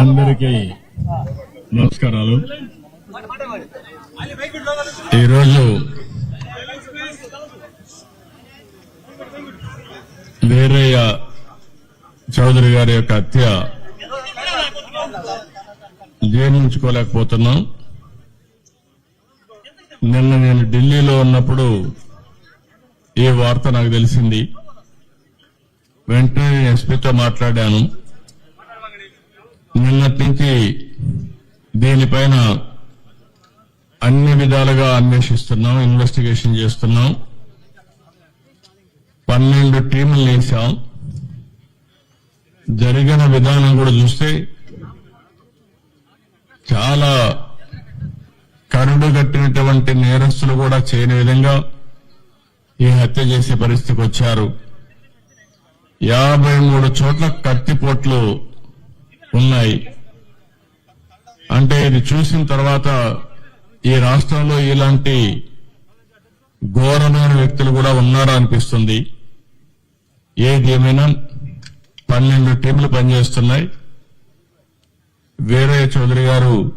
అందరికీ నమస్కారాలు. ఈరోజు వీరయ్య చౌదరి గారి యొక్క హత్య జీర్ణించుకోలేకపోతున్నాం నిన్న నేను ఢిల్లీలో ఉన్నప్పుడు ఈ వార్త నాకు తెలిసింది. వెంటనే ఎస్పీతో మాట్లాడాను. నిన్నటి నుంచి దీనిపైన అన్ని విధాలుగా అన్వేషిస్తున్నాం ఇన్వెస్టిగేషన్ చేస్తున్నాం. పన్నెండు టీములు వేశాం. జరిగిన విధానం కూడా చూస్తే చాలా కరుడు కట్టినటువంటి నేరస్తులు కూడా చేయని విధంగా ఈ హత్య చేసే పరిస్థితికి వచ్చారు. యాభై మూడు చోట్ల కత్తిపోట్లు ఉన్నాయి. అంటే ఇది చూసిన తర్వాత ఈ రాష్ట్రంలో ఇలాంటి ఘోరమైన వ్యక్తులు కూడా ఉన్నారా అనిపిస్తుంది. ఏది ఏమైనా పన్నెండు టీంలు పనిచేస్తున్నాయి. వీరయ్య చౌదరి గారు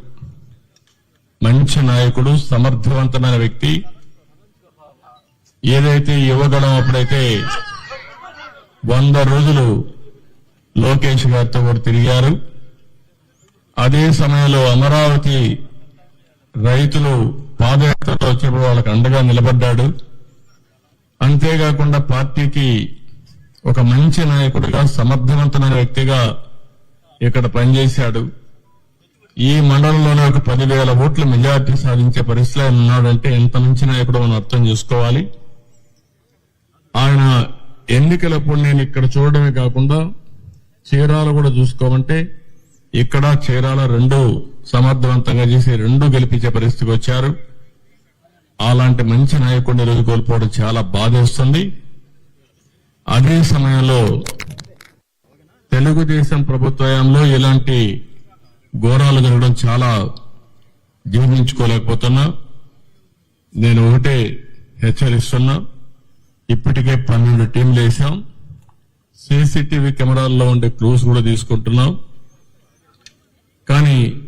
మంచి నాయకుడు సమర్థవంతమైన వ్యక్తి. ఏదైతే ఇవ్వగలం అప్పుడైతే వంద రోజులు లోకేష్ గారితో కూడా తిరిగారు. అదే సమయంలో అమరావతి రైతులు పాదయాత్రలో వచ్చినప్పుడు వాళ్ళకి అండగా నిలబడ్డాడు. అంతేకాకుండా పార్టీకి ఒక మంచి నాయకుడిగా సమర్థవంతమైన వ్యక్తిగా ఇక్కడ పనిచేశాడు. ఈ మండలంలోనే ఒక పదివేల ఓట్ల మెజార్టీ సాధించే పరిస్థితిలో ఆయన ఉన్నాడంటే ఎంత మంచి నాయకుడు మనం అర్థం చేసుకోవాలి. ఆయన ఎన్నికలప్పుడు నేను ఇక్కడ చూడడమే కాకుండా చీరాల కూడా చూసుకోమంటే ఇక్కడ చీరాల రెండు సమర్థవంతంగా చేసి రెండు గెలిపించే పరిస్థితికి వచ్చారు. అలాంటి మంచి నాయకుడిని రోజు కోల్పోవడం చాలా బాధేస్తుంది అదే సమయంలో తెలుగుదేశం ప్రభుత్వంలో ఇలాంటి ఘోరాలు జరగడం చాలా జీర్ణించుకోలేకపోతున్నా. నేను ఒకటే హెచ్చరిస్తున్నా. ఇప్పటికే పన్నెండు టీంలు వేశాం. సీసీటీవీ కెమెరాల్లో ఉండే క్లూస్ కూడా తీసుకుంటున్నాం. కానీ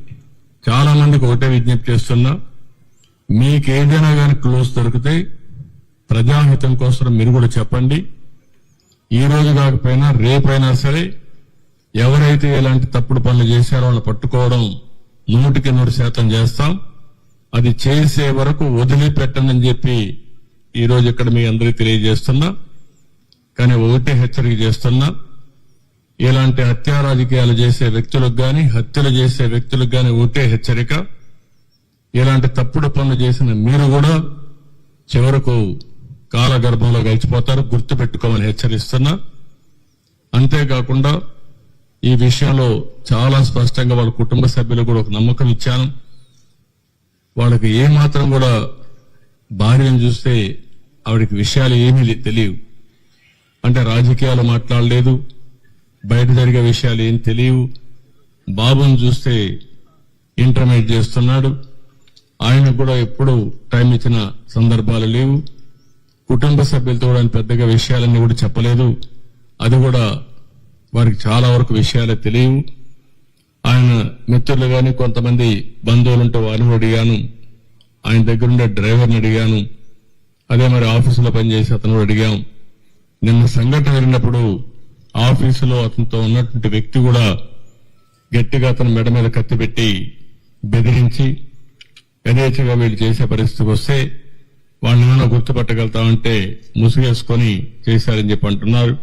చాలా మందికి ఒకటే విజ్ఞప్తి చేస్తున్నా. మీకు ఏదైనా కానీ క్లూస్ దొరికితే ప్రజాహితం కోసం మీరు కూడా చెప్పండి. ఈ రోజు కాకపోయినా రేపైనా సరే ఎవరైతే ఇలాంటి తప్పుడు పనులు చేశారో వాళ్ళు పట్టుకోవడం నూటికి నూరు శాతం చేస్తాం. అది చేసే వరకు వదిలిపెట్టనని చెప్పి ఈ రోజు ఇక్కడ మీ అందరికీ తెలియజేస్తున్నా. కానీ ఒకటే హెచ్చరిక చేస్తున్నా. ఇలాంటి హత్యా రాజకీయాలు చేసే వ్యక్తులకు గాని హత్యలు చేసే వ్యక్తులకు గాని ఒకటే హెచ్చరిక. ఇలాంటి తప్పుడు పనులు చేసిన మీరు కూడా చివరకు కాలగర్భంలో గడిచిపోతారు. గుర్తుపెట్టుకోమని హెచ్చరిస్తున్నా. అంతేకాకుండా ఈ విషయంలో చాలా స్పష్టంగా వాళ్ళ కుటుంబ సభ్యులు కూడా ఒక నమ్మకం ఇచ్చాను. వాళ్ళకి ఏ మాత్రం కూడా భార్యను చూస్తే ఆవిడకి విషయాలు ఏమీ తెలియవు. అంటే రాజకీయాలు మాట్లాడలేదు. బయట జరిగే విషయాలు ఏం తెలియవు. బాబుని చూస్తే ఇంటర్మీడియట్ చేస్తున్నాడు. ఆయన కూడా ఎప్పుడు టైం ఇచ్చిన సందర్భాలు లేవు. కుటుంబ సభ్యులతో కూడా పెద్దగా విషయాలన్నీ కూడా చెప్పలేదు. అది కూడా వారికి చాలా వరకు విషయాలు తెలియవు. ఆయన మిత్రులు గాని కొంతమంది బంధువులుంటే వారిని అడిగాను. ఆయన దగ్గరుండే డ్రైవర్ని అడిగాను. అదే మరి ఆఫీసులో పనిచేసి అతను అడిగాం. నిన్న సంఘటన జరిగినప్పుడు ఆఫీసులో అతనితో ఉన్నటువంటి వ్యక్తి కూడా గట్టిగా అతను మెడ మీద కత్తి పెట్టి బెదిరించి యథేచ్ఛగా వీళ్ళు చేసే పరిస్థితికి వస్తే వాళ్ళని ఏమైనా గుర్తుపట్టగలుగుతామంటే ముసుగేసుకొని చేశారని చెప్పి అంటున్నారు.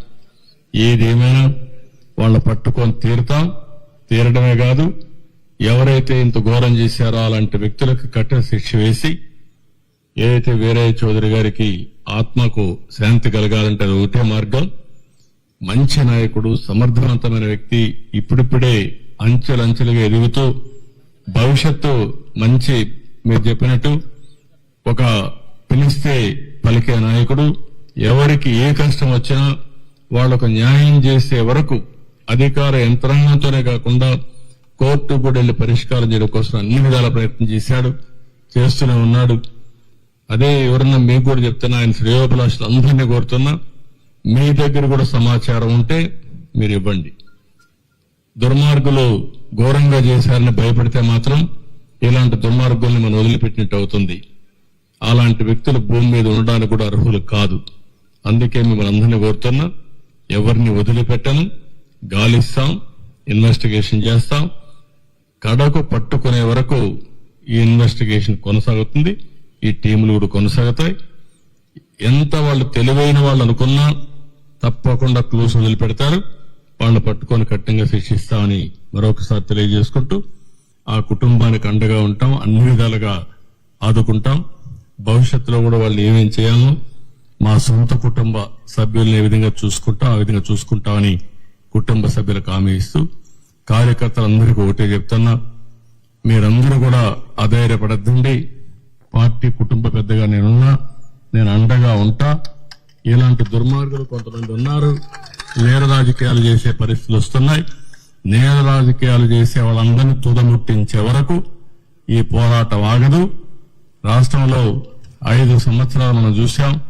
ఏదేమైనా వాళ్ళ పట్టుకొని తీరుతాం. తీరడమే కాదు ఎవరైతే ఇంత ఘోరం చేశారో అలాంటి వ్యక్తులకు కఠిన శిక్ష వేసి ఏదైతే వీరయ్య చౌదరి గారికి ఆత్మకు శాంతి కలగాలంటే అది ఒకటే మార్గం. మంచి నాయకుడు సమర్థవంతమైన వ్యక్తి ఇప్పుడిప్పుడే అంచెలంచెలుగా ఎదుగుతూ భవిష్యత్తు మంచి మీరు చెప్పినట్టు ఒక పిలిస్తే పలికే నాయకుడు ఎవరికి ఏ కష్టం వచ్చినా వాళ్ళకు న్యాయం చేసే వరకు అధికార యంత్రాంగంతోనే కాకుండా కోర్టు కూడా వెళ్ళి పరిష్కారం చేయడం కోసం అన్ని విధాల ప్రయత్నం చేశాడు చేస్తూనే ఉన్నాడు. అదే ఎవరన్నా మీకు కూడా చెప్తున్నా ఆయన శ్రేయోభిలాషులు అందరినీ కోరుతున్నా మీ దగ్గర కూడా సమాచారం ఉంటే మీరు ఇవ్వండి. దుర్మార్గులు ఘోరంగా చేశారని భయపడితే మాత్రం ఇలాంటి దుర్మార్గుల్ని మనం వదిలిపెట్టినట్టు అవుతుంది. అలాంటి వ్యక్తులు భూమి మీద ఉండడానికి కూడా అర్హులు కాదు. అందుకే మిమ్మల్ని అందరినీ కోరుతున్నా ఎవరిని వదిలిపెట్టను గాలిస్తాం ఇన్వెస్టిగేషన్ చేస్తాం. కడకు పట్టుకునే వరకు ఈ ఇన్వెస్టిగేషన్ కొనసాగుతుంది ఈ టీములు కూడా కొనసాగుతాయి. ఎంత వాళ్ళు తెలివైన వాళ్ళు అనుకున్నా తప్పకుండా క్లూస్ వదిలిపెడతారు. వాళ్ళని పట్టుకొని కఠినంగా శిక్షిస్తామని మరొకసారి తెలియజేసుకుంటూ ఆ కుటుంబానికి అండగా ఉంటాం అన్ని విధాలుగా ఆదుకుంటాం. భవిష్యత్తులో కూడా వాళ్ళు ఏమేం చేయాలో మా సొంత కుటుంబ సభ్యుల్ని ఏ విధంగా చూసుకుంటాం ఆ విధంగా చూసుకుంటామని కుటుంబ సభ్యులకు హామీ ఇస్తూ కార్యకర్తలందరికీ ఒకటే చెప్తున్నా మీరందరూ కూడా అధైర్యపడద్దండి. పార్టీ కుటుంబ పెద్దగా నేనున్నా నేను అండగా ఉంటా. ఇలాంటి దుర్మార్గులు కొంతమంది ఉన్నారు. నేర రాజకీయాలు చేసే పరిస్థితులు వస్తున్నాయి. నేర రాజకీయాలు చేసే వాళ్ళందరినీ తుదముట్టించే వరకు ఈ పోరాటం ఆగదు. రాష్ట్రంలో ఐదు సంవత్సరాలు మనం చూశాం.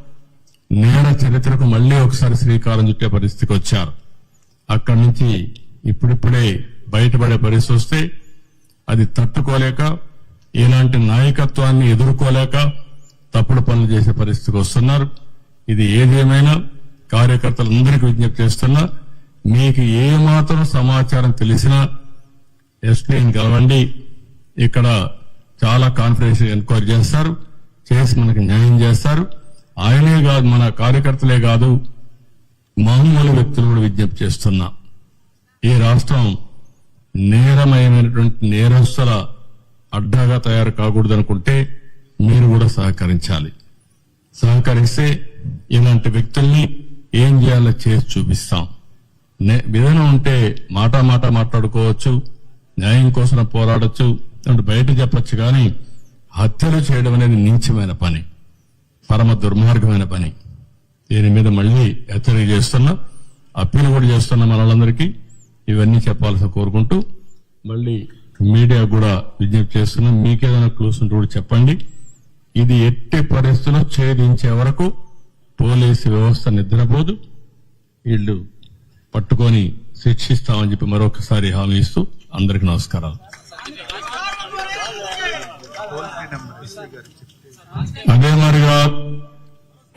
నేర చరిత్రకు మళ్ళీ ఒకసారి శ్రీకారం చుట్టే పరిస్థితికి వచ్చారు. అక్కడి నుంచి ఇప్పుడిప్పుడే బయటపడే పరిస్థితి వస్తే అది తట్టుకోలేక ఇలాంటి నాయకత్వాన్ని ఎదుర్కోలేక తప్పుడు పనులు చేసే పరిస్థితికి వస్తున్నారు. ఇది ఏదేమైనా కార్యకర్తలందరికీ విజ్ఞప్తి చేస్తున్నా మీకు ఏ మాత్రం సమాచారం తెలిసినా ఎస్పీని కలవండి. ఇక్కడ చాలా కాన్ఫిడెన్స్ ఎంక్వైరీ చేస్తారు చేసి మనకి న్యాయం చేస్తారు. ఆయనే కాదు మన కార్యకర్తలే కాదు మామూలు వ్యక్తులు కూడా విజ్ఞప్తి చేస్తున్నా. ఈ రాష్ట్రం నేరమయమైనటువంటి నేరస్తుల అడ్డాగా తయారు కాకూడదు అనుకుంటే మీరు కూడా సహకరించాలి. సహకరిస్తే ఇలాంటి వ్యక్తుల్ని ఏం చేయాలో చేసి చూపిస్తాం. నే- విధానం ఉంటే మాట మాట మాట్లాడుకోవచ్చు న్యాయం కోసం పోరాడొచ్చు అంటే బయట చెప్పచ్చు కానీ హత్యలు చేయడం అనేది నీచమైన పని పరమ దుర్మార్గమైన పని. దీని మీద మళ్ళీ హెచ్చరిక చేస్తున్నా అప్పీల్ కూడా చేస్తున్నా మనలందరికీ ఇవన్నీ చెప్పాల్సి కోరుకుంటూ మళ్ళీ మీడియా కూడా విజ్ఞప్తి చేస్తున్నాం మీకేదైనా క్లూస్ ఉంటే కూడా చెప్పండి. ఇది ఎట్టి పరిస్థితుల్లో ఛేదించే వరకు పోలీసు వ్యవస్థ నిద్రపోదు. వీళ్ళు పట్టుకొని శిక్షిస్తామని చెప్పి మరొకసారి హామీ ఇస్తూ అందరికి నమస్కారాలు. అదే మరిగా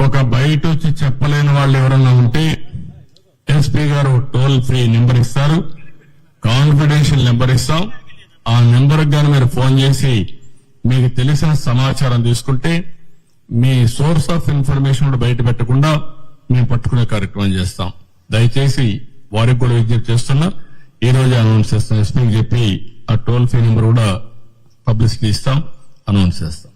ఒక బయట వచ్చి చెప్పలేని వాళ్ళు ఎవరన్నా ఉంటే ఎస్పీ గారు టోల్ ఫ్రీ నెంబర్ ఇస్తారు. కాన్ఫిడెన్షియల్ నెంబర్ ఇస్తాం. ఆ నెంబర్ గాని మీరు ఫోన్ చేసి మీకు తెలిసిన సమాచారం తీసుకుంటే మీ సోర్స్ ఆఫ్ ఇన్ఫర్మేషన్ కూడా బయట పెట్టకుండా మేము పట్టుకునే కార్యక్రమం చేస్తాం. దయచేసి వారికి కూడా విజ్ఞప్తి చేస్తున్నా ఈ రోజు అనౌన్స్ చేస్తాం ఎస్పీకి చెప్పి ఆ టోల్ ఫ్రీ నెంబర్ కూడా పబ్లిసిటీ ఇస్తాం అనౌన్స్ చేస్తాం.